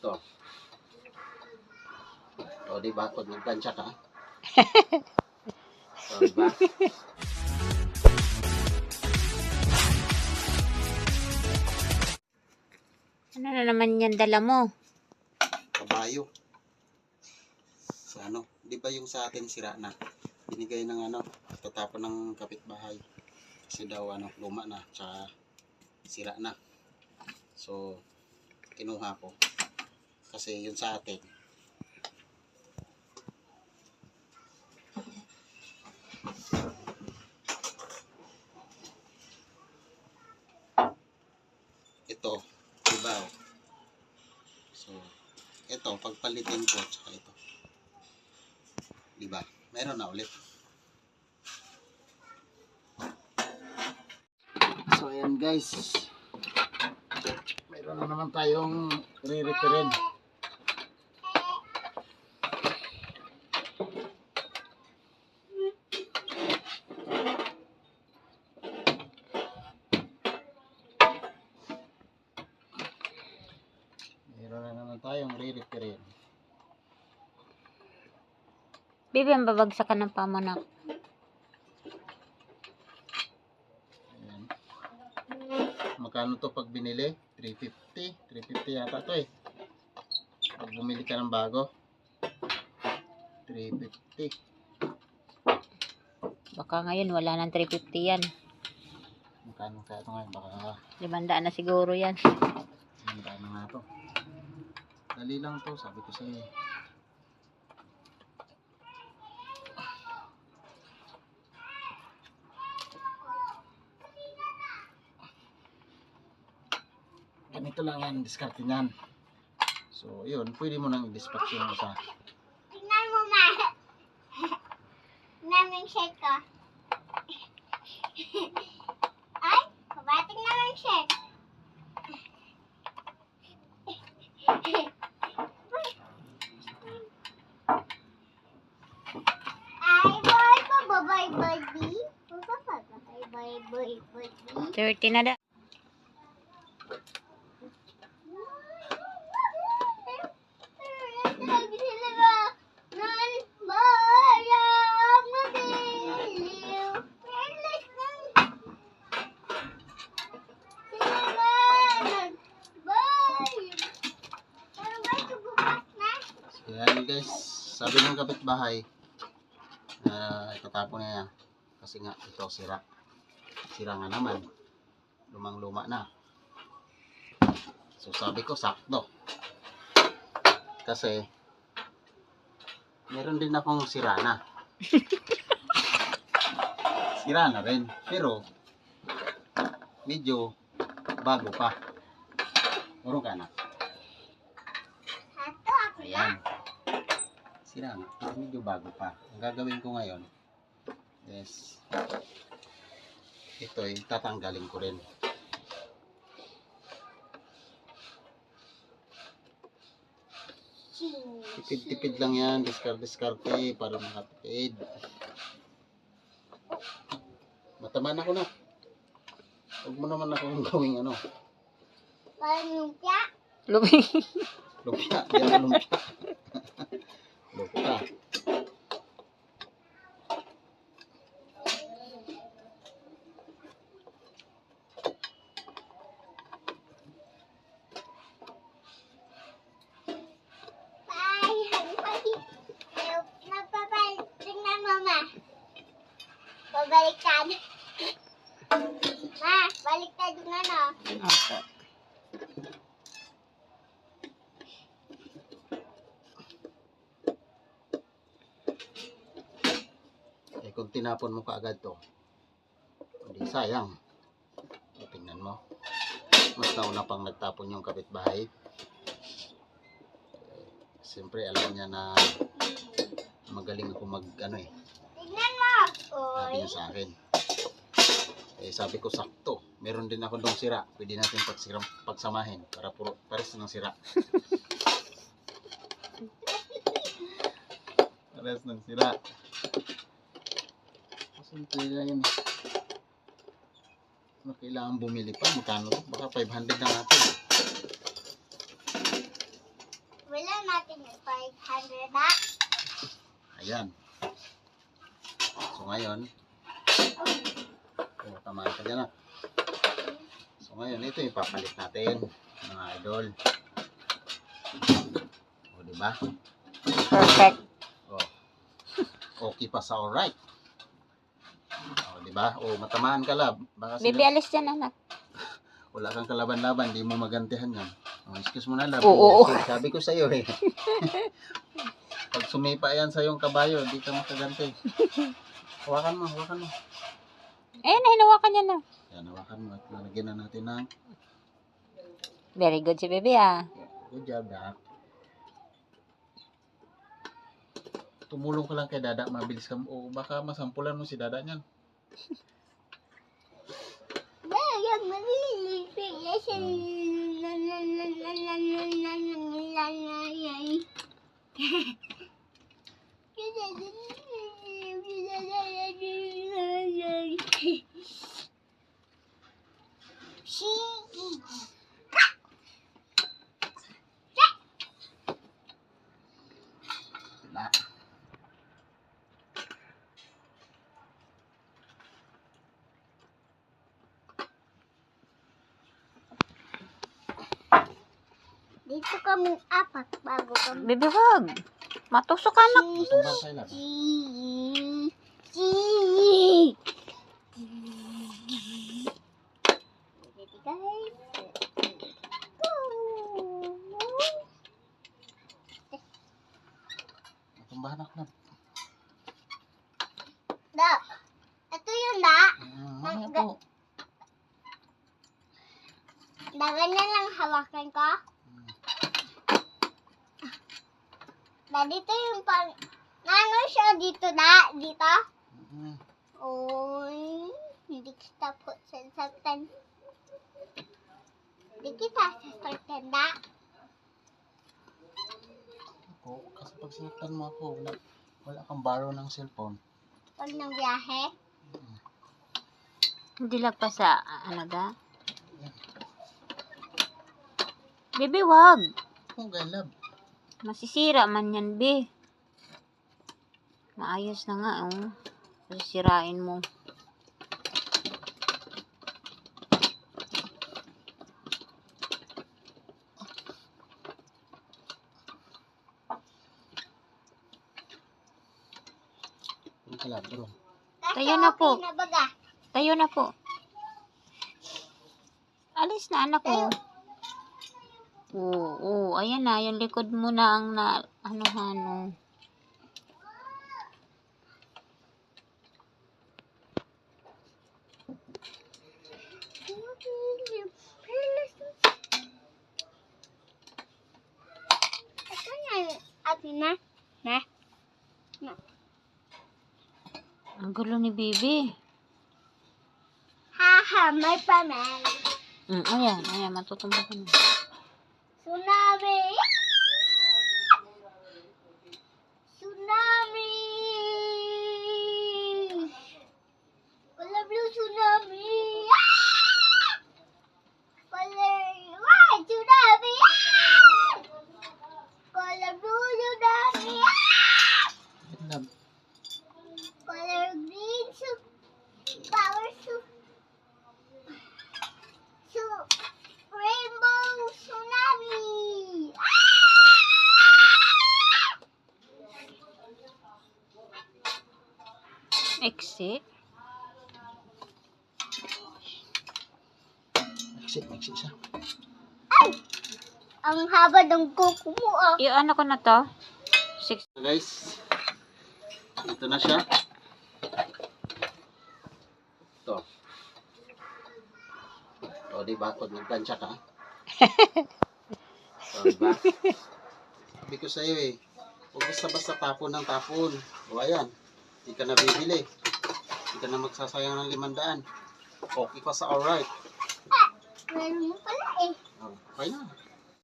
sakto. O, di ba? Pag nagplansya ka. o, di ba? Ano na naman yan dala mo? Kabayo. Sa ano? Di ba yung sa atin sira na? Binigay ng ano, tatapon ng kapitbahay. Kasi daw ano, luma na, tsaka sira na. So, kinuha ko. Kasi yun sa atin, ito, diba? So, ito, pagpalitin ko, tsaka ito. Diba? Meron na ulit. So, ayan guys. Meron na naman tayong re-referred. Tayong re-referred. Bibi, ang babagsakan ng pamanak. Ayan. Magkano to pag binili? 350. 350 yata to eh. Pag bumili ka ng bago. 350. Baka ngayon wala nang 350 yan. Magkano kaya ito ngayon? Baka Limandaan na siguro yan. magkano nga to. Dali lang to, sabi ko sa'yo. eh. Ganito lang yan, diskarte niyan. So, yun, pwede mo nang i-dispatch yung isa. Tingnan mo, ma. Namin shirt ko. Bukas na? So, yan guys, sabi ng kapitbahay, na itatapon niya. Kasi nga, ito sira. Sira nga naman. Lumang-luma na. So sabi ko, sakto. Kasi, meron din akong sira na. sira na rin. Pero, medyo bago pa. Puro ka na. Ayan. Sira nga. Pero medyo bago pa. Ang gagawin ko ngayon is ito ay tatanggalin ko rin. Tipid-tipid lang yan. Discard-discarte para makatipid. Mataman ako na. Huwag mo naman akong gawing ano. Parang lumpia. Lumpia. Di ako lumpia. Lumpia. Babaliktad. Ma, baliktad yung ano. Opo. Eh kung tinapon mo kaagad to, hindi sayang. O, tingnan mo. Mas nauna pang nagtapon yung kapitbahay. Eh, Siyempre alam niya na magaling ako mag ano eh. Oy. niya sa akin. Eh sabi ko sakto. Meron din ako dong sira. Pwede natin pagsira, pagsamahin para puro pares ng sira. pares ng sira. Simple lang yun. eh. Ano kailangan bumili pa? Magkano? to? Baka 500 na natin. natin yung 500 na. Ayan. Ngayon, oh, tama ka dyan ah. So ngayon, ito yung papalit natin, mga idol. O, di ba? Perfect. Oh. Okay pa sa alright. O, di ba? O, matamaan ka lab. Baka Baby, sila, alis dyan, anak. wala kang kalaban-laban, di mo magantihan yan. O, excuse mo na lab. Oo, oo. Sabi ko sa'yo eh. Pag sumipa yan sa yung kabayo, di ka makaganti. Hawakan mo, hawakan mo. Ayan, hinawakan niya na. Yan, hawakan mo at lalagyan na natin ng Very good si baby, ah. good job, Dak. Tumulong ka lang kay Dada, mabilis ka. O baka masampulan mo si Dada niyan. Dito kami apat bago kami. Baby, wag. Matusok ka, anak. Tumbahan ako na. Da. Ito yung da. Mm, mamaya po. Dagan na lang hawakan ko. Da, dito yung pang... Ano siya dito, da? Dito? Mm, Oy, hindi kita po sasaktan. Hindi kita sasaktan, da. Ako, kasi pag sinaktan mo ako, wala, wala kang borrow ng cellphone. Pag ng biyahe. Hindi lang pa sa, ano? Baby, wag. Kung love. Masisira man yan, be. Maayos na nga, oh. Sisirain mo. Tayo na po. Tayo na po. Alis na, anak ko. Oo, oo. Ayan na, yung likod mo na ang na, ano, ano. Atin na. Na. Ang gulo ni baby. Haha, may paman. Mm, ayan, ayan, matutumba ka na. Suna Exit, exit siya. Ang haba ng kuko mo ah. Yung ano ko na to? Six. So guys, ito na siya. Ito. O, di ba? Pag nagplansya ka. o, di ba? Sabi ko sa'yo eh, huwag basta-basta tapon ng tapon. O, ayan. Hindi ka na bibili. Hindi ka na magsasayang ng limandaan. Okay pa sa alright. Meron mo pala eh. Ah, oh, kaya.